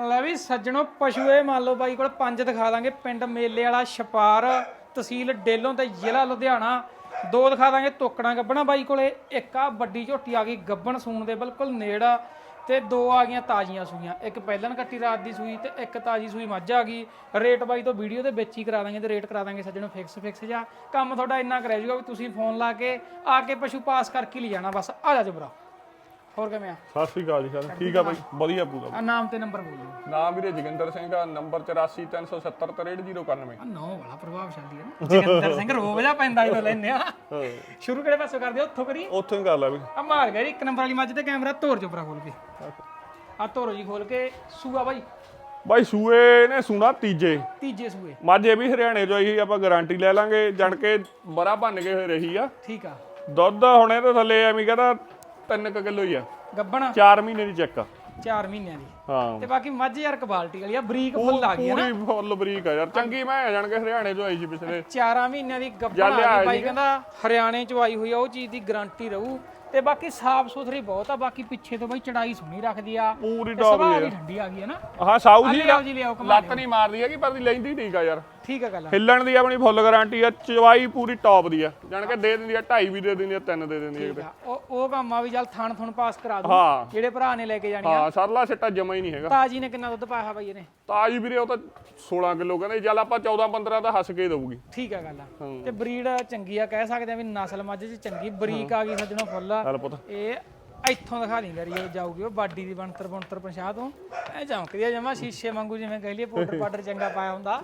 ਲੈ ਵੀ ਸੱਜਣੋ ਪਸ਼ੂ ਇਹ ਮੰਨ ਲਓ ਬਾਈ ਕੋਲ ਪੰਜ ਦਿਖਾ ਦਾਂਗੇ। ਪਿੰਡ ਮੇਲੇ ਵਾਲਾ ਛਪਾਰ, ਤਹਿਸੀਲ ਡੇਲੋਂ ਤੇ ਜ਼ਿਲ੍ਹਾ ਲੁਧਿਆਣਾ। ਦੋ ਦਿਖਾ ਦਾਂਗੇ ਤੋਕੜਾਂ ਗੱਬਣਾ ਬਾਈ ਕੋਲੇ। ਇੱਕ ਆ ਵੱਡੀ ਝੋਟੀ ਆ ਗਈ ਗੱਬਣ ਸੂਣ ਦੇ, ਬਿਲਕੁਲ ਨੇੜ ਆ। ਤੇ ਦੋ ਆ ਗਈਆਂ ਤਾਜ਼ੀਆਂ ਸੂਈਆਂ। ਇੱਕ ਪਹਿਲਾਂ ਕੱਟੀ ਰਾਤ ਦੀ ਸੂਈ ਤੇ ਇੱਕ ਤਾਜ਼ੀ ਸੂਈ ਮੱਝ ਆ ਗਈ। ਰੇਟ ਬਾਈ ਤੋਂ ਵੀਡੀਓ ਦੇ ਵਿੱਚ ਹੀ ਕਰਾ ਦਾਂਗੇ ਤੇ ਰੇਟ ਕਰਾ ਦਾਂਗੇ ਸੱਜਣੋ ਫਿਕਸ ਫਿਕਸ ਜਾ ਕੰਮ ਤੁਹਾਡਾ ਇੰਨਾ ਕਰਿਆ ਜੂਗਾ ਵੀ ਤੁਸੀਂ ਫੋਨ ਲਾ ਕੇ ਆ ਕੇ ਪਸ਼ੂ ਪਾਸ ਕਰਕੇ ਲੈ ਜਾਣਾ, ਬਸ। ਆ ਜਾ ਜਬਰਾ। ਹੋਰ ਕਿਵੇਂ ਆ? ਸਤਿ ਸ੍ਰੀ ਅਕਾਲ ਜੀ ਸਰ ਠੀਕ ਆ ਬਾਈ? ਵਧੀਆ ਪੂਰਾ ਆ ਨਾਮ ਤੇ ਨੰਬਰ ਬੋਲੋ। ਨਾਮ ਵੀਰੇ ਜੋਗਿੰਦਰ ਸਿੰਘ ਆ ਨੰਬਰ 8437763091 ਆ ਨੌ ਬੜਾ ਪ੍ਰਭਾਵਸ਼ਾਲੀ ਹੈ ਨਾ। ਜਗਿੰਦਰ ਸਿੰਘ ਰੋਬ ਜਾ ਪੈਂਦਾ ਜਦੋਂ ਲੈਨੇ ਆ। ਸ਼ੁਰੂ ਕਿਹੜੇ ਪਾਸੋਂ ਕਰਦੇ? ਉੱਥੋਂ ਕਰੀ ਉੱਥੋਂ ਹੀ ਕਰ ਲੈ ਵੀ। ਆ ਮਾਰ ਗਿਆ ਇੱਕ ਨੰਬਰ ਵਾਲੀ ਮੱਝ ਤੇ ਕੈਮਰਾ ਤੋਰ ਚੋਪਰਾ ਖੋਲ ਕੇ। ਆ ਤੋਰੋ ਜੀ ਖੋਲ ਕੇ। ਸੂਆ ਬਾਈ। ਬਾਈ ਸੂਏ ਨੇ ਸੁਣਾ ਤੀਜੇ। ਤੀਜੇ ਸੂਏ। ਮੱਝ ਵੀ ਹਰਿਆਣੇ ਚੋਂ ਆਈ ਆਪਾਂ ਗਾਰੰਟੀ ਲੈ ਲਾਂਗੇ। ਜਣ ਕੇ ਬਰਾ ਭੰਨ ਕੇ ਰਹੀ ਆ। ਠੀਕ ਆ। ਦੁੱਧ ਹੁਣੇ ਤਾਂ ਥੱਲੇ ਐਵੇਂ ਕਹਿੰਦਾ 3 ਕਿਲੋ ਹੀ ਆ। ਗੱਬਣ? 4 ਮਹੀਨੇ ਦੀ ਚੈੱਕ ਆ। 4 ਮਹੀਨਿਆਂ ਦੀ। ਹਾਂ। ਤੇ ਬਾਕੀ ਮੱਝ ਯਾਰ ਕੁਆਲਿਟੀ ਵਾਲੀ ਆ ਬਰੀਕ ਫੁੱਲ ਆ ਗਈ ਹੈ ਨਾ। ਪੂਰੀ ਫੁੱਲ ਬਰੀਕ ਆ ਯਾਰ। ਚੰਗੀ ਮੈਂ ਜਾਣ ਕੇ ਹਰਿਆਣੇ ਚੋਂ ਆਈ ਸੀ ਪਿਛਲੇ। 4 ਮਹੀਨਿਆਂ ਦੀ ਗੱਬਣ ਆ ਗਈ ਬਾਈ ਕਹਿੰਦਾ ਹਰਿਆਣੇ ਚ ਆਈ ਹੋਈ ਆ ਉਹ ਚੀਜ਼ ਦੀ ਗਾਰੰਟੀ ਰਹੂ। ਤੇ ਬਾਕੀ ਸਾਫ਼ ਸੁਥਰੀ ਬਹੁਤ ਆ ਬਾਕੀ ਪਿੱਛੇ ਤੋਂ ਬਾਈ ਚੜਾਈ ਸੁਣੀ ਰੱਖਦੀ ਆ। ਪੂਰੀ ਦੀ ਵੀ ਠੰਡੀ ਆ ਗਈ ਹੈ ਨਾ। ਹਾਂ ਸਾਊ ਕਮਾ ਲੱਤ ਨਹੀਂ ਮਾਰਦੀ ਹੈਗੀ ਪਰ ਦੀ ਲੈਂਦੀ ਠੀਕ ਆ ਯਾਰ। ਠੀਕ ਆ ਗੱਲ। ਹਿੱਲਣ ਦੀ ਆਪਣੀ ਫੁੱਲ ਗਾਰੰਟੀ ਆ ਚਵਾਈ ਪੂਰੀ ਟੌਪ ਦੀ ਆ। ਜਾਣ ਕੇ ਦੇ ਦਿੰਦੀ ਆ 2.5 ਵੀ ਦੇ ਦਿੰਦੀ ਆ 3 ਦੇ ਦਿੰਦੀ ਆ। ਉਹ ਉਹ ਕੰਮ ਆ ਵੀ ਚੱਲ ਥਣ ਥਣ ਪਾਸ ਕਰਾ ਦੂੰ। ਹਾਂ। ਜਿਹੜੇ ਭਰਾ ਨੇ ਲੈ ਕੇ ਜਾਣੀ ਆ। ਹਾਂ ਸਰਲਾ ਸਿੱਟਾ ਜਮਾ ਹੀ ਨਹੀਂ ਹੈਗਾ। ਤਾਜੀ ਨੇ ਕਿੰਨਾ ਦੁੱਧ ਪਾਇਆ ਬਾਈ ਇਹਨੇ? ਤਾਜੀ ਵੀਰੇ ਉਹ ਤਾਂ 16 ਕਿਲੋ ਕਹਿੰਦੇ ਚੱਲ ਆਪਾਂ 14 15 ਤਾਂ ਹੱਸ ਕੇ ਦਊਗੀ। ਠੀਕ ਆ ਗੱਲ ਆ। ਤੇ ਬਰੀਡ ਚੰਗੀ ਆ ਕਹਿ ਸਕਦੇ ਆ ਵੀ ਨਸਲ ਮੱਝ ਚ ਚੰਗੀ ਬਰੀਕ ਆ ਗਈ ਸੱਜਣੋ ਫੁੱਲ ਚੱਲ ਪੁੱਤ। ਇਹ ਇੱਥੋਂ ਦਿਖਾ ਦੀ ਗਰੀ ਉਹ ਜਾਊਗੀ। ਉਹ ਬਾਡੀ ਦੀ ਬਣਤਰ ਬਣਤਰ ਪਛਾਹ ਤੋਂ। ਐ ਚਮਕਦੀ ਆ ਜਮਾ ਸ਼ੀਸ਼ੇ ਵਾਂਗੂ ਜਿਵੇਂ ਕਹਿ ਲਈਏ ਪਾਊਡਰ ਪਾਊਡਰ ਚੰਗਾ ਪਾਇਆ ਹੁੰਦਾ।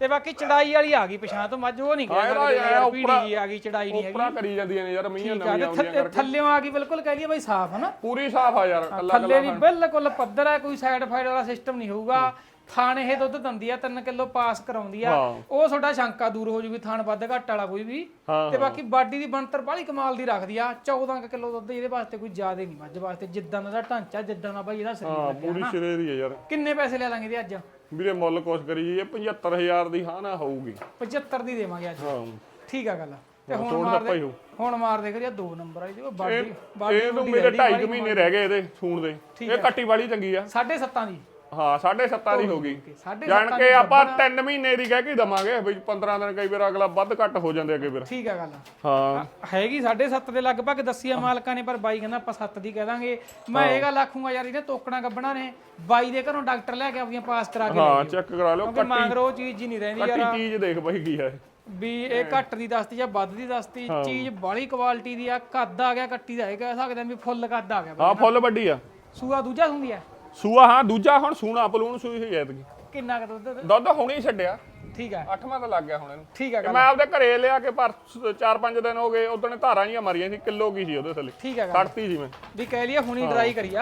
ਤੇ ਬਾਕੀ ਚੜਾਈ ਵਾਲੀ ਆ ਗਈ ਪਛਾਹ ਤੋਂ ਮੱਝ ਉਹ ਨਹੀਂ ਸਕਦੇ ਯਾਰ ਪੀੜੀ ਜੀ ਆ ਗਈ ਚੜਾਈ ਨਹੀਂ ਹੈਗੀ। ਉਪਰਾ ਕਰੀ ਜਾਂਦੀਆਂ ਨੇ ਯਾਰ ਮੀਆਂ ਨਵੀਆਂ ਆਉਂਦੀਆਂ ਥੱਲੇ- ਥੱਲਿਓਂ ਆ ਗਈ ਬਿਲਕੁਲ ਕਹਿ ਲਈਏ ਬਾਈ ਸਾਫ਼ ਹਨਾ ਪੂਰੀ ਸਾਫ਼ ਆ ਯਾਰ ਕੱਲਾ ਥੱਲੇ ਦੀ ਬਿਲਕੁਲ ਪੱਧਰ ਹੈ ਕੋਈ ਸਾਈਡ ਫਾਈਡ ਵਾਲਾ ਸਿਸਟਮ ਨਹੀਂ ਹੋਊਗਾ। ਥਾਣ ਇਹ ਦੁੱਧ ਦਿੰਦੀ ਆ 3 ਕਿਲੋ ਪਾਸ ਕਰਾਉਂਦੀ ਆ। ਹਾਂ। ਉਹ ਤੁਹਾਡਾ ਸ਼ੰਕਾ ਦੂਰ ਹੋ ਜੂਗੀ ਥਾਣ ਵੱਧ ਘੱਟ ਵਾਲਾ ਕੋਈ ਵੀ। ਹਾਂ, ਤੇ ਬਾਕੀ ਬਾਡੀ ਦੀ ਬਣਤਰ ਬਾਹਲੀ ਕਮਾਲ ਦੀ ਰੱਖਦੀ ਆ। 14 ਕਿਲੋ ਦੁੱਧ ਇਹਦੇ ਵਾਸਤੇ ਕੋਈ ਜ਼ਿਆਦਾ ਨਹੀਂ ਮੱਝ ਵਾਸਤੇ। ਜਿੱਦਾਂ ਦਾ ਇਹਦਾ ਢਾਂਚਾ ਜਿੱਦਾਂ ਦਾ ਬਾਈ ਇਹਦਾ ਸਰੀਰ ਹਾਂ ਲੱਗਿਆ ਪੂਰੀ ਸਿਰੇ ਦੀ ਆ ਯਾਰ। ਕਿੰਨੇ ਪੈਸੇ ਲੈ ਲਾਂਗੇ ਇਹਦੇ ਅੱਜ? ਵੀਰੇ ਮੁੱਲ ਕੁਛ ਕਰੀ ਜੀ ਇਹ 75000 ਦੀ ਹਾਂ ਨਾ ਹੋਊਗੀ। 75 ਦੀ ਦੇਵਾਂਗੇ ਅੱਜ। ਹਾਂ। ਠੀਕ ਆ ਗੱਲ ਤੇ ਹੁਣ ਮਾਰ ਹੀ ਦੇ ਹੋਊ। ਹੁਣ ਮਾਰ ਦੇ ਕਰਿਆ ਦੋ ਨੰਬਰ ਆ ਬਾਡੀ ਬਾਡੀ ਇਹ ਨੂੰ ਮੇਰੇ 2.5 ਮਹੀਨੇ ਰਹਿ ਗਏ ਇਹਦੇ ਸੂਣ ਦੇ। ਇਹ ਕੱਟੀ ਵਾਲੀ ਚੰਗੀ ਆ। 7.5 ਦੀ। ਹਾਂ 7.5 ਦੀ ਹੋ ਗਈ। ਸਾਢੇ ਜਾਣ ਕੇ ਆਪਾਂ 3 ਮਹੀਨੇ ਦੀ ਕਹਿ ਕੇ ਦਵਾਂਗੇ ਵੀ 15 ਦਿਨ ਕਈ ਵਾਰ ਅਗਲਾ ਵੱਧ ਘੱਟ ਹੋ ਜਾਂਦੇ ਅੱਗੇ ਫਿਰ ਠੀਕ ਆ ਗੱਲ ਹਾਂ। ਹੈਗੀ 7.5 ਦੇ ਲਗਭਗ ਦੱਸੀ ਆ ਮਾਲਕਾਂ ਨੇ ਪਰ ਬਾਈ ਕਹਿੰਦਾ ਆਪਾਂ 7 ਦੀ ਕਹਿ ਦਾਂਗੇ। ਮੈਂ ਇਹ ਗੱਲ ਆਖੂੰਗਾ ਯਾਰ ਇਹਨੇ ਤੋਕਣਾ ਗੱਬਣਾ ਨੇ। ਬਾਈ ਦੇ ਘਰੋਂ ਡਾਕਟਰ ਲੈ ਕੇ ਆਪਣੀਆਂ ਪਾਸ ਕਰਾ ਕੇ ਹਾਂ ਚੈੱਕ ਕਰਾ ਲਿਓ ਕਿਉਂਕਿ ਮੰਗਰੋ ਚੀਜ਼ ਜੀ ਨਹੀਂ ਰਹਿੰਦੀ ਕੱਟੀ ਯਾਰ ਚੀਜ਼ ਦੇਖ ਬਾਈ ਕੀ ਹੈ। ਵੀ ਇਹ ਘੱਟ ਦੀ ਦੱਸਦੀ ਜਾਂ ਵੱਧ ਦੀ ਦੱਸਦੀ ਚੀਜ਼ ਬਾਹਲੀ ਕੁਆਲਿਟੀ ਦੀ ਆ ਕੱਦ ਆ ਗਿਆ ਕੱਟੀ ਦਾ ਇਹ ਕਹਿ ਸਕਦੇ ਆ ਵੀ ਫੁੱਲ ਕੱਦ ਆ ਗਿਆ ਹਾਂ ਫੁੱਲ ਵੱਡੀ ਆ। ਸੂਆ ਦੂਜਾ ਹੁੰਦੀ ਆ? ਸੂਆ ਹਾਂ ਦੂਜਾ ਹੁਣ ਸੂਣਾ ਪਲੂਣ ਸੂਈ ਹੋਈ ਐਤਕੀ। ਕਿੰਨਾ ਕੁ ਦੁੱਧ ਦੁੱਧ ਹੁਣੇ ਹੀ ਛੱਡਿਆ। ਠੀਕ ਆ। ਅੱਠਵਾਂ ਤਾਂ ਲੱਗ ਗਿਆ ਹੁਣ ਇਹਨੂੰ। ਠੀਕ ਤੇ ਗੱਲ। ਮੈਂ ਆਪਦੇ ਘਰੇ ਲਿਆ ਕੇ ਪਰ 4-5 ਦਿਨ ਹੋ ਗਏ ਉਦੋਂ ਧਾਰਾਂ ਜੀਆਂ ਮਾਰੀਆਂ ਸੀ ਕਿਲੋ ਕੀ ਸੀ ਉਹਦੇ ਥੱਲੇ। ਠੀਕ ਗੱਲ। ਕੱਢਤੀ ਸੀ ਮੈਂ। ਵੀ ਕਹਿ ਲਈਏ ਹੁਣੀ ਡਰਾਈ ਕਰੀ ਆ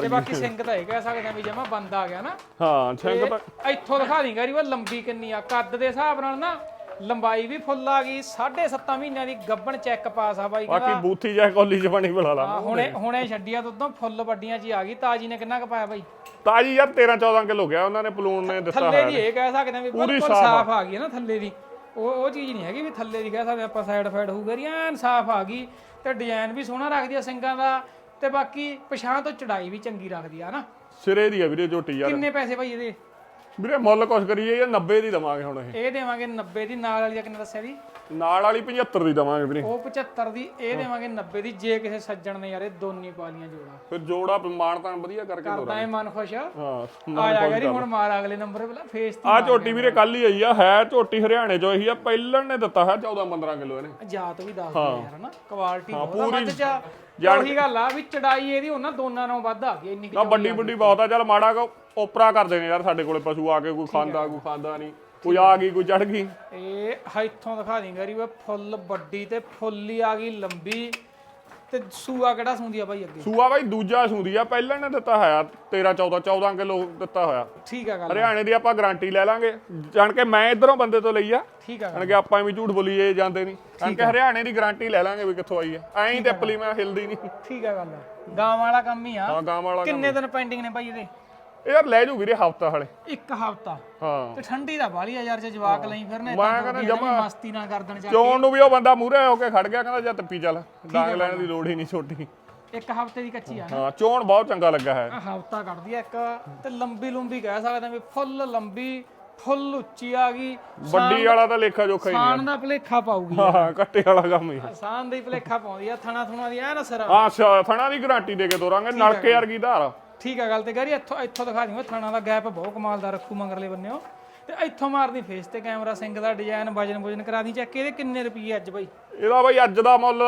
ਤੇ ਬਾਕੀ ਸਿੰਗ ਤਾਂ ਇਹ ਕਹਿ ਸਕਦੇ ਆ ਵੀ ਜਮਾ ਬੰਦ ਆ ਗਿਆ ਨਾ। ਹਾਂ ਛਿੰਗ ਤਾਂ ਇੱਥੋਂ ਦਿਖਾ ਦੀ ਗਰੀ ਉਹ ਲੰਬੀ ਕਿੰਨੀ ਆ ਕੱਦ ਦੇ ਹਿਸਾਬ ਨਾਲ ਨਾ। ਲੰਬਾਈ ਵੀ ਫੁੱਲ ਆ ਗਈ 7.5 ਮਹੀਨਿਆਂ ਦੀ ਗੱਬਣ ਚੈੱਕ ਪਾਸ ਆ ਬਾਈ ਬਾਕੀ ਕਹਿੰਦਾ। ਬੂਥੀ ਜਾਂ ਕੋਲੀ ਚ ਪਾਣੀ ਬਣਾ ਲਾ। ਹਾਂ, ਹੁਣੇ ਹੁਣੇ ਛੱਡਿਆ ਦੁੱਧੋਂ ਫੁੱਲ ਵੱਡੀਆਂ ਹੀ ਆ ਗਈ। ਤਾਜੀ ਨੇ ਕਿੰਨਾ ਕੁ ਪਾਇਆ ਬਾਈ? ਤਾਜੀ ਯਾਰ 13-14 ਕਿਲੋ ਗਿਆ ਉਹਨਾਂ ਨੇ ਪਲੂਣ ਨੇ ਦਿੱਤਾ ਥੱਲੇ ਦੀ ਇਹ ਕਹਿ ਸਕਦੇ ਆ ਵੀ ਬਿਲਕੁਲ ਸਾਫ਼ ਆ। ਗਈ ਹੈ ਨਾ ਥੱਲੇ ਦੀ। ਉਹ ਉਹ ਚੀਜ਼ ਨਹੀਂ ਹੈਗੀ ਵੀ ਥੱਲੇ ਦੀ ਕਹਿ ਸਕਦੇ ਆਪਾਂ ਸਾਈਡ ਫਾਈਡ ਹੋਊਗਾ ਰੀ ਐਨ ਸਾਫ਼ ਆ ਗਈ ਤੇ ਡਿਜ਼ਾਈਨ ਵੀ ਸੋਹਣਾ ਰੱਖਦੀ ਆ ਸਿੰਘਾਂ ਦਾ ਤੇ ਬਾਕੀ ਪਛਾਂ ਤੋਂ ਚੜਾਈ ਵੀ ਚੰਗੀ ਰੱਖਦੀ ਆ ਨਾ ਸਿਰੇ ਦੀ ਆ ਵੀਰੇ ਝੋਟੀ ਯਾਰ। ਕਿੰਨੇ ਪੈਸੇ ਭਾਈ ਇਹਦੇ? ਵੀਰੇ ਮੁੱਲ ਕੁਛ ਕਰੀਏ ਇਹ 90 ਦੀ ਦਵਾਂਗੇ ਹੁਣ ਇਹ। ਇਹ ਦੇਵਾਂਗੇ 90 ਦੀ ਨਾਲ ਵਾਲੀ ਦਾ ਕਿੰਨਾ ਦੱਸਿਆ ਦੀ ਨਾਲ ਵਾਲੀ 75 ਦੀ ਦਵਾਂਗੇ ਵੀਰੇ। ਉਹ 75 ਦੀ ਇਹ ਦੇਵਾਂਗੇ 90 ਦੀ ਜੇ ਕਿਸੇ ਸੱਜਣ ਨੇ ਯਾਰ ਇਹ ਦੋਨੀ ਪਾ ਲੀਆਂ ਜੋੜਾ। ਫਿਰ ਜੋੜਾ ਮਾਣ ਤਾਣ ਵਧੀਆ ਕਰਕੇ ਦੋ ਕਰਦਾ ਏ ਮਨ ਖੁਸ਼। ਆ ਹਾਂ ਆ ਜਾ ਗਰੀ ਹੁਣ ਮਾਰ ਅਗਲੇ ਨੰਬਰ ਪਹਿਲਾਂ ਫੇਸ ਤੇ ਆ ਝੋਟੀ ਵੀਰੇ ਕੱਲ ਹੀ ਆਈ ਆ ਹੈ ਝੋਟੀ ਹਰਿਆਣੇ ਚੋਂ ਇਹੀ ਆ ਪਹਿਲਣ ਨੇ ਦਿੱਤਾ ਹੈ 14-15 ਕਿਲੋ ਇਹਨੇ। ਜਾਤ ਵੀ ਦੱਸ ਦਿੰਦੇ ਯਾਰ ਹਨਾ ਕੁਆਲਿਟੀ ਬਹੁਤ ਆ ਮੱਝ ਚ ਉਹੀ ਗੱਲ ਆ ਵੀ ਚੜਾਈ ਇਹਦੀ ਉਹਨਾਂ ਦੋਨਾਂ ਨਾਲੋਂ ਵੱਧ ਆ ਗਈ ਇੰਨੀ ਕੁ ਨਾ ਵੱਡੀ ਵੱਡੀ ਬਹੁਤ ਆ ਚੱਲ ਮਾੜਾ ਕੋ ਓਪਰਾ ਕਰਦੇ ਨੇ ਯਾਰ ਸਾਡੇ ਕੋਲੇ ਪਸ਼ੂ ਆ ਕੇ ਕੋਈ ਖਾਂਦਾ ਕੋਈ ਖਾਂਦਾ ਨਹੀਂ ਕੋਈ ਆ। ਗਈ ਕੋਈ ਚੜ ਗਈ। ਇਹ ਇੱਥੋਂ ਦਿਖਾ ਦੀ ਗਰੀ ਵੇ ਫੁੱਲ ਵੱਡੀ ਤੇ ਫੁੱਲ ਆ ਗਈ ਲੰਬੀ। ਤੇ ਸੂਆ ਕਿਹੜਾ ਸੁੰਦੀ ਆ ਭਾਈ ਅੱਗੇ? ਸੂਆ ਬਾਈ ਦੂਜਾ ਸੂਦੀ ਆ ਪਹਿਲਣ ਨੇ ਦਿੱਤਾ ਹੋਇਆ 13 14 14 ਕਿਲੋ ਦਿੱਤਾ ਹੋਇਆ। ਠੀਕ ਆ ਗੱਲ। ਹਰਿਆਣੇ ਦੀ ਆਪਾਂ ਗਾਰੰਟੀ ਲੈ ਲਾਂਗੇ। ਜਾਣ ਕੇ ਮੈਂ ਇਧਰੋਂ ਬੰਦੇ ਤੋਂ ਲਈ ਆ। ਠੀਕ ਆ ਜਾਣ ਕੇ ਆਪਾਂ ਐਵੇਂ ਝੂਠ ਬੋਲੀਏ ਜਾਂਦੇ ਨਹੀਂ। ਜਾਣ ਕੇ ਹਰਿਆਣੇ ਦੀ ਗਾਰੰਟੀ ਲੈ ਲਾਂਗੇ ਵੀ ਕਿੱਥੋਂ ਆਈ ਆ। ਐਂ ਤੇ ਪਲੀ ਮੈਂ ਹਿਲਦੀ ਨਹੀਂ। ਠੀਕ ਆ ਗੱਲ। ਗਾਂ ਵਾਲਾ ਕੰਮ ਹੀ ਆ। ਹਾਂ ਗਾਂ ਵਾਲਾ ਕਿੰਨੇ ਦਿਨ ਪੈਂਡਿੰਗ ਨੇ ਭਾਈ ਇਹਦੇ? ਇਹ ਯਾਰ ਲੈ ਜੂ ਵੀਰੇ ਹਫਤਾ ਹਲੇ। ਇੱਕ ਹਫਤਾ। ਹਾਂ। ਤੇ ਠੰਡੀ ਦਾ ਬਾਲੀ ਆ ਯਾਰ ਜੇ ਜਵਾਕ ਲਈ ਫਿਰਨੇ ਮੈਂ ਕਹਿੰਦਾ ਜਮਾ ਮਸਤੀ ਨਾ ਕਰ ਦੇਣ ਜਾ ਚੋਣ ਨੂੰ ਵੀ ਉਹ ਬੰਦਾ ਮੂਰੇ ਹੋ ਕੇ ਖੜ ਗਿਆ ਕਹਿੰਦਾ ਜਾਂ ਤੱਪੀ ਚੱਲ। ਡਾਂਗ ਲੈਣ ਦੀ ਲੋੜ ਹੀ ਨਹੀਂ ਛੋਟੀ। ਇੱਕ ਹਫ਼ਤੇ ਦੀ ਕੱਚੀ ਆ ਹਾਂ ਚੋਣ ਬਹੁਤ ਚੰਗਾ ਲੱਗਾ ਹੈ। ਹਫ਼ਤਾ ਕੱਢਦੀ ਆ ਇੱਕ ਤੇ ਲੰਬੀ ਲੰਬੀ ਕਹਿ ਸਕਦੇ ਆ ਵੀ ਫੁੱਲ ਲੰਬੀ ਫੁੱਲ ਉੱਚੀ ਆ ਗਈ। ਵੱਡੀ ਵਾਲਾ ਤਾਂ ਲੇਖਾ ਜੋਖਾ ਹੀ ਸਾਨ ਦਾ ਭਲੇਖਾ ਨਹੀਂ ਹਾਂ ਕੱਟੇ ਵਾਲਾ ਕੰਮ ਹੀ ਸਾਨ ਦੀ ਭਲੇਖਾ ਪਾਉਂਦੀ ਆ ਥਣਾ ਥੁਣਾ ਦੀ ਐ ਨਾ ਸਰ ਆ ਥਣਾ ਦੀ ਗਾਰੰਟੀ ਦੇ ਕੇ ਤੋਰਾਂਗੇ ਨਲਕੇ ਵਰਗੀ ਧਾਰ। ਠੀਕ ਆ ਗੱਲ ਤੇ ਗਰੀ, ਇੱਥੋਂ ਇੱਥੋਂ ਦਿਖਾ ਦਿਓ, ਥਣਾ ਦਾ ਗੈਪ ਬਹੁਤ ਕਮਾਲ ਦਾ ਰੱਖੂ ਮੰਗਰਲੇ ਬੰਨਿਓ। ਤੇ ਇੱਥੋਂ ਮਾਰਦੀ ਫੇਸ ਤੇ ਕੈਮਰਾ ਸਿੰਘ ਦਾ ਡਿਜ਼ਾਈਨ ਵਜਨ ਵਜਨ ਕਰਾ ਦੀ ਚੈੱਕ ਇਹਦੇ ਕਿੰਨੇ ਰੁਪਏ ਅੱਜ ਬਾਈ? ਇਹਦਾ ਬਈ ਅੱਜ ਦਾ ਮੁੱਲ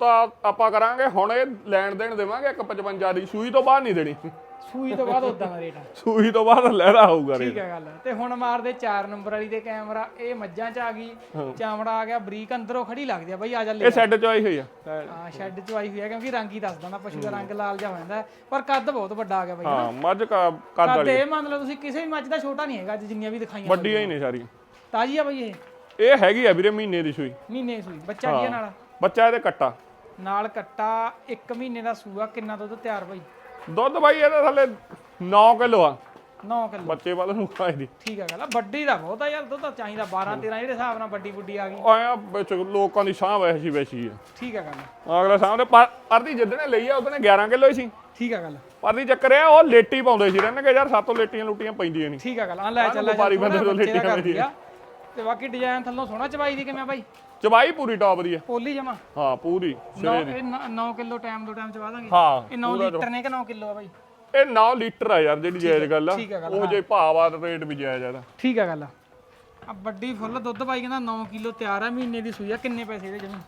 ਤਾਂ ਆਪਾਂ ਕਰਾਂਗੇ, ਹੁਣ ਇਹ ਲੈਣ ਦੇਣ ਦੇਵਾਂਗੇ 155 ਦੀ, ਸੂਈ ਤੋਂ ਬਾਹਰ ਨਹੀਂ ਦੇਣੀ। ਸੂਈ ਤੋਂ ਬਾਅਦ ਉਦਾਂ ਦਾ ਰੇਟ ਆ। ਸੂਈ ਤੋਂ ਬਾਅਦ ਲੈਦਾ ਹੋਊਗਾ ਰੇਟ। ਠੀਕ ਹੈ ਗੱਲ। ਤੇ ਹੁਣ ਮਾਰਦੇ 4 ਨੰਬਰ ਵਾਲੀ ਦੇ ਕੈਮਰਾ ਇਹ ਮੱਝਾਂ ਚ ਆ ਗਈ। ਚਾਮੜਾ ਆ ਗਿਆ ਬਰੀਕ ਅੰਦਰੋਂ ਖੜੀ ਲੱਗਦੀ ਆ ਬਾਈ ਆ ਜਾ ਲੈ ਇਹ ਸੈੱਡ ਚ ਆਈ ਹੋਈ ਆ। ਹਾਂ ਸ਼ੈੱਡ ਚ ਆਈ ਹੋਈ ਹੈ ਕਿਉਂਕਿ ਰੰਗ ਹੀ ਦੱਸ ਦਿੰਦਾ ਪਸ਼ੂ ਦਾ ਰੰਗ ਲਾਲ ਜਿਹਾ ਹੋ ਜਾਂਦਾ ਹੈ। ਪਰ ਕੱਦ ਬਹੁਤ ਵੱਡਾ ਆ ਗਿਆ ਬਾਈ ਹਾਂ ਮੱਝ ਕਾ- ਕੱਦ ਕੱਦ ਵਾਲੀ ਇਹ ਮੰਨ ਲਓ ਤੁਸੀਂ ਕਿਸੇ ਵੀ ਮੱਝ ਦਾ ਛੋਟਾ ਨਹੀਂ ਹੈਗਾ ਅੱਜ ਜਿੰਨੀਆਂ ਵੀ ਦਿਖਾਈਆਂ ਵੱਡੀਆਂ ਹੀ ਨੇ ਸਾਰੀਆਂ ਤਾਜੀ ਆ ਬਾਈ ਇਹ? ਇਹ ਹੈਗੀ ਆ ਵੀਰੇ ਮਹੀਨੇ ਦੀ ਸੂਈ। ਮਹੀਨੇ ਸੂਈ। ਬੱਚਾ ਕੀ ਆ ਨਾਲ? ਬੱਚਾ ਇਹਦੇ ਕੱਟਾ। ਨਾਲ ਕੱਟਾ 1 ਮਹੀਨੇ ਦਾ ਸੂਆ ਕਿੰਨਾ ਦੁੱਧ ਤਿਆਰ ਬਾਈ? ਦੁੱਧ ਬਾਈ ਇਹਦੇ ਥੱਲੇ 9 ਕਿਲੋ ਆ। 9 ਕਿਲੋ। ਬੱਚੇ ਵੱਲ ਨੂੰ ਖਾਈ ਦੀ। ਠੀਕ ਹੈ ਗੱਲ ਆ ਵੱਡੀ ਦਾ ਬਹੁਤ ਆ ਯਾਰ ਦੁੱਧ ਤਾਂ ਚਾਹੀਦਾ 12 13 ਜਿਹੜੇ ਹਿਸਾਬ ਨਾਲ ਵੱਡੀ ਬੁੱਡੀ ਆ ਗਈ। ਆਇਆ ਵਿੱਚ ਲੋਕਾਂ ਦੀ ਸਾਹ ਵੈਸੀ ਵੈਸੀ ਆ। ਠੀਕ ਹੈ ਗੱਲ ਅਗਲੇ ਸਾਹਮਣੇ ਅਰਦੀ ਜਿੱਦਣੇ ਲਈ ਆ ਉਹਦਨੇ 11 ਕਿਲੋ ਹੀ ਸੀ। ਠੀਕ ਹੈ ਗੱਲ ਪਰਦੀ ਚੱਕਰ ਇਹ ਆ ਉਹ ਲੇਟੀ ਪਾਉਂਦੇ ਸੀ ਰਹਿਣ ਕਿ ਯਾਰ ਸਾਤੋਂ ਲੇਟੀਆਂ ਲੁੱਟੀਆਂ ਪੈਂਦੀਆਂ ਨਹੀਂ। ਠੀਕ ਹੈ ਗੱਲ ਆ ਲੈ ਚੱਲ ਲੈ ਚੱਲ, ਬੰਦੇ ਤੋਂ ਦਾ ਲੇਟੀਆਂ ਕਰਦੀ ਆ। ਤੇ ਬਾਕੀ ਡਿਜ਼ਾਈਨ ਥੱਲੋਂ ਸੋਹਣਾ ਚਵਾਈ ਦੀ ਕਿਵੇਂ ਆ ਬਾਈ? ਚਬਾਈ ਪੂਰੀ ਟੌਪ ਦੀ ਆ। ਪੋਲੀ ਜਮਾ। ਹਾਂ ਪੂਰੀ 9 ਇਹ 9 ਕਿਲੋ ਟਾਈਮ ਤੋਂ ਟਾਈਮ ਚਵਾ ਦਾਂਗੇ। ਹਾਂ ਇਹ 9 ਲੀਟਰ ਨੇ ਕਿ 9 ਕਿਲੋ ਆ ਬਾਈ? ਇਹ 9 ਲੀਟਰ ਆ ਯਾਰ ਜਿਹੜੀ ਜਾਇਜ਼ ਗੱਲ ਆ। ਆ ਉਹ ਜੇ ਭਾਵਾ ਰੇਟ ਵੀ ਜਾਇਜ਼ ਆ। ਠੀਕ ਹੈ ਗੱਲ ਆ। ਵੱਡੀ ਫੁੱਲ ਦੁੱਧ ਬਾਈ ਕਹਿੰਦਾ 9 ਕਿਲੋ ਤਿਆਰ ਆ ਮਹੀਨੇ ਦੀ ਸੂਈ ਆ ਕਿੰਨੇ ਪੈਸੇ ਇਹਦੇ ਜਮੀ?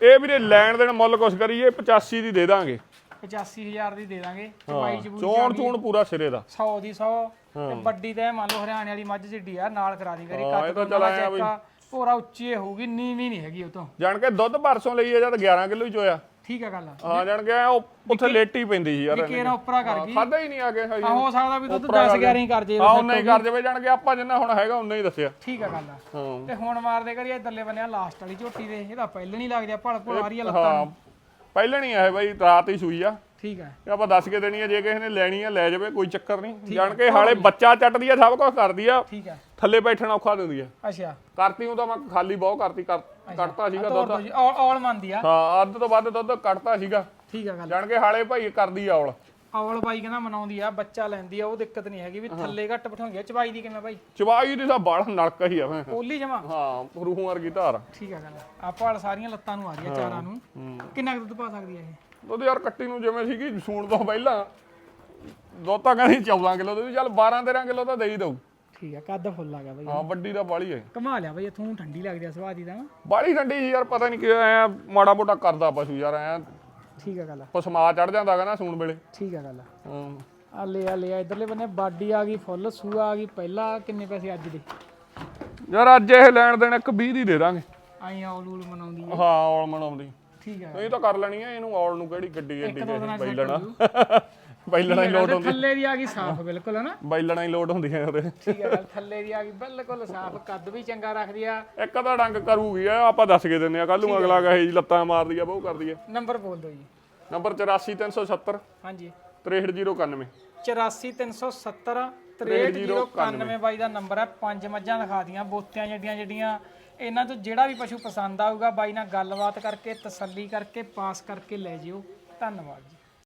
ਇਹ ਵੀਰੇ ਲੈਣ ਦੇਣ ਮੁੱਲ ਕੁਛ ਕਰੀਏ 85 ਦੀ ਦੇ ਦਾਂਗੇ। 85000 ਦੀ ਦੇ ਦਾਂਗੇ ਚਵਾਈ ਚ ਚੋਣ ਚੂਣ ਪੂਰਾ ਸਿਰੇ ਦਾ। 100 ਦੀ 100 ਤੇ ਵੱਡੀ ਤੇ ਮੰਨ ਲਓ ਹਰਿਆਣੇ ਵਾਲੀ ਮੱਝ ਜਿੱਡੀ ਆ ਨਾਲ ਕਰਾ ਦੀ ਕਰੀ ਹਾਂ, ਇਹ ਤਾਂ ਚੱਲ ਆਇਆ ਪੂਰਾ ਉੱਚੀ ਹੋਊਗੀ ਨੀਵੀਂ ਨਹੀਂ ਹੈਗੀ ਉਹ ਤੋਂ। ਜਾਣ ਕੇ ਦੁੱਧ ਪਰਸੋਂ ਲਈ ਆ ਜਦ 11 ਕਿਲੋ ਹੀ ਚੋਇਆ। ਠੀਕ ਹੈ ਗੱਲ ਹਾਂ ਜਾਣ ਕੇ ਉਹ ਉੱਥੇ ਲੇਟੀ ਪੈਂਦੀ ਸੀ ਯਾਰ ਕੇਰਾ ਉੱਪਰਾ ਕਰ ਗਈ। ਖਾਦਾ ਹੀ ਨਹੀਂ ਆ ਕੇ। ਆ ਹੋ ਸਕਦਾ ਵੀ ਦੁੱਧ 10 11 ਹੀ ਕਰ ਜੇ ਹਾਂ ਉਨਾ ਹੀ ਕਰ ਜਾਵੇ ਜਾਣ ਕੇ ਆਪਾਂ ਜਿੰਨਾ ਹੁਣ ਹੈਗਾ ਉਨਾ ਹੀ ਦੱਸਿਆ। ਠੀਕ ਹੈ ਗੱਲ ਆ। ਹਾਂ। ਤੇ ਹੁਣ ਮਾਰਦੇ ਕਰੀਏ ਇਧਰਲੇ ਬੰਨਿਆ ਲਾਸਟ ਵਾਲੀ ਝੋਟੀ ਦੇ ਇਹਦਾ ਪਹਿਲੇ ਨਹੀਂ ਲੱਗਦੀ ਭਲ ਭਲ ਆ ਰਹੀ ਲੱਤਾਂ ਹਾਂ ਪਹਿਲਾਂ ਨਹੀਂ ਆਏ ਬਾਈ ਰਾਤ ਹੀ ਸੂਈ ਆ। ਠੀਕ ਹੈ ਆਪਾਂ ਦੱਸ ਕੇ ਦੇਣੀ ਆ ਜੇ ਕਿਸੇ ਨੇ ਲੈਣੀ ਆ ਲੈ ਜਾਵੇ ਕੋਈ ਚੱਕਰ ਨਹੀਂ। ਜਾਣ ਕੇ ਹਾਲੇ ਬੱਚਾ ਚੱਟਦੀ ਆ ਸਭ ਕੁਝ ਕਰਦੀ ਆ। ਠੀਕ ਹੈ ਥੱਲੇ ਬੈਠਣਾ ਔਖਾ ਦਿੰਦੀ ਆ। ਅੱਛਾ। ਕਰਤੀ ਉਹ ਤਾਂ ਮੈਂ ਖਾਲੀ ਬਹੁਤ ਕਰਤੀ ਕਰ- ਸੀਗਾ ਦੁੱਧ। ਦੋ ਜੀ। ਔਲ ਔਲ ਮੰਨਦੀ ਆ। ਹਾਂ ਅੱਧ ਤੋਂ ਵੱਧ ਦੁੱਧ ਕੱਢਤਾ ਸੀਗਾ। ਠੀਕ ਹੈ ਗੱਲ। ਜਾਣ ਕੇ ਹਾਲੇ ਭਾਈ ਕਰਦੀ ਆ ਔਲ। ਔਲ ਬਾਈ ਕਹਿੰਦਾ ਮਨਾਉਂਦੀ ਆ ਬੱਚਾ ਲੈਂਦੀ ਆ ਉਹ ਦਿੱਕਤ ਨਹੀਂ ਹੈਗੀ ਵੀ ਥੱਲੇ ਘੱਟ ਬਿਠਾਉਂਦੀ ਆ। ਚਵਾਈ ਦੀ ਕਿਵੇਂ ਬਾਈ? ਚਵਾਈ ਦੀ ਤਾਂ ਬੜ ਨਲਕ ਹੀ ਆ ਮੈਂ ਪੋਲੀ ਜਮਾ? ਹਾਂ ਰੂਹੋਂ ਵਰਗੀ ਧਾਰ। ਠੀਕ ਹੈ ਗੱਲ ਆ। ਭਲ ਸਾਰੀਆਂ ਲੱਤਾਂ ਨੂੰ ਆ ਰਹੀਆਂ ਚਾਰਾਂ ਨੂੰ। ਕਿੰਨਾ ਕੁ ਦੁੱਧ ਪਾ ਸਕਦੀ ਆ ਇਹ? ਦੁੱਧ ਯਾਰ ਕੱਟੀ ਨੂੰ ਜਿਵੇਂ ਸੀਗੀ ਸੂਣ ਤੋਂ ਪਹਿਲਾਂ। ਦੁੱਧ ਤਾਂ ਕਹਿੰਦੀ 14 ਕਿਲੋ ਦੀ ਚੱਲ 12 13 ਕਿਲੋ ਤਾਂ ਦੇ ਹੀ ਦਊ। ਠੀਕ ਹੈ ਕੱਦ ਫੁੱਲ ਆ ਗਿਆ ਬਾਈ। ਹਾਂ ਵੱਡੀ ਤਾਂ ਬਾਲੀ ਹੈ ਕਮਾ ਲਿਆ ਬਾਈ ਇਥੋਂ ਠੰਡੀ ਲੱਗਦੀ ਆ ਸਵਾਦ ਦੀ ਤਾਂ। ਬਾਲੀ ਠੰਡੀ ਸੀ ਯਾਰ ਪਤਾ ਨਹੀਂ ਕਿ ਐ ਮਾੜਾ ਮੋਟਾ ਕਰਦਾ ਪਸ਼ੂ ਯਾਰ ਐ ਠੀਕ ਹੈ ਗੱਲ ਪਸਮਾ ਚੜ ਜਾਂਦਾ ਕਹਿੰਦਾ ਸੂਣ ਵੇਲੇ। ਠੀਕ ਹੈ ਗੱਲ ਹਾਂ। ਆ ਲੈ ਆ ਲੈ ਆ ਇਧਰਲੇ ਬੰਨੇ ਬਾਡੀ ਆ ਗਈ ਫੁੱਲ ਸੂਆ ਆ ਗਈ ਪਹਿਲਾ ਕਿੰਨੇ ਪੈਸੇ ਅੱਜ ਦੇ? ਯਾਰ ਅੱਜ ਇਹ ਲੈਣ ਦੇਣ ਇੱਕ 20 ਦੀ ਦੇ ਦਾਂਗੇ। ਆਈ ਔਲੂਲ ਮਨਾਉਂਦੀ ਆ। ਹਾਂ ਔਲ ਮਨਾਉਂਦੀ। ਠੀਕ ਹੈ ਇਹ ਤਾਂ ਕਰ ਲੈਣੀ ਆ ਇਹਨੂੰ ਔਲ ਨੂੰ ਕਿਹੜੀ ਗੱਡੀ ਐਡੀ ਦੋ ਬੈਲਣਾ ਹੀ ਲੋਡ ਹੁੰਦੀ। ਥੱਲੇ ਦੀ ਆ ਗਈ ਸਾਫ਼ ਬਿਲਕੁਲ ਹਨਾ ਬੈਲਣਾ ਹੀ ਲੋਡ ਹੁੰਦੀਆਂ ਉਹਦੇ। ਠੀਕ ਹੈ ਗੱਲ ਥੱਲੇ ਦੀ ਆ ਗਈ ਬਿਲਕੁਲ ਸਾਫ਼ ਕੱਦ ਵੀ ਚੰਗਾ ਰੱਖਦੀ ਆ। ਇੱਕ ਤਾਂ ਡੰਗ ਕਰੂਗੀ ਆ ਆਪਾਂ ਦੱਸ ਕੇ ਦਿੰਨੇ ਆ ਕੱਲ ਨੂੰ ਅਗਲਾ ਕਹੇ ਜੀ ਲੱਤਾਂ ਮਾਰਦੀ ਆ ਬਹੁ ਕਰਦੀ ਆ। ਨੰਬਰ ਬੋਲ ਦਿਓ ਜੀ। ਨੰਬਰ 84370 ਹਾਂਜੀ। 63091 84370 63091 ਬਾਈ ਦਾ ਨੰਬਰ ਹੈ ਪੰਜ ਮੱਝਾਂ ਦਿਖਾ ਦੀਆਂ ਬੋਤਿਆਂ ਜਿਹੜੀਆਂ ਜਿਹੜੀਆਂ। ਇਹਨਾਂ ਤੋਂ ਜਿਹੜਾ ਵੀ ਪਸ਼ੂ ਪਸੰਦ ਆਊਗਾ ਬਾਈ ਨਾਲ ਗੱਲਬਾਤ ਕਰਕੇ ਤਸੱਲੀ ਕਰਕੇ ਪਾਸ ਕਰਕੇ ਲੈ ਜਿਓ। ਧੰਨਵਾਦ ਜੀ।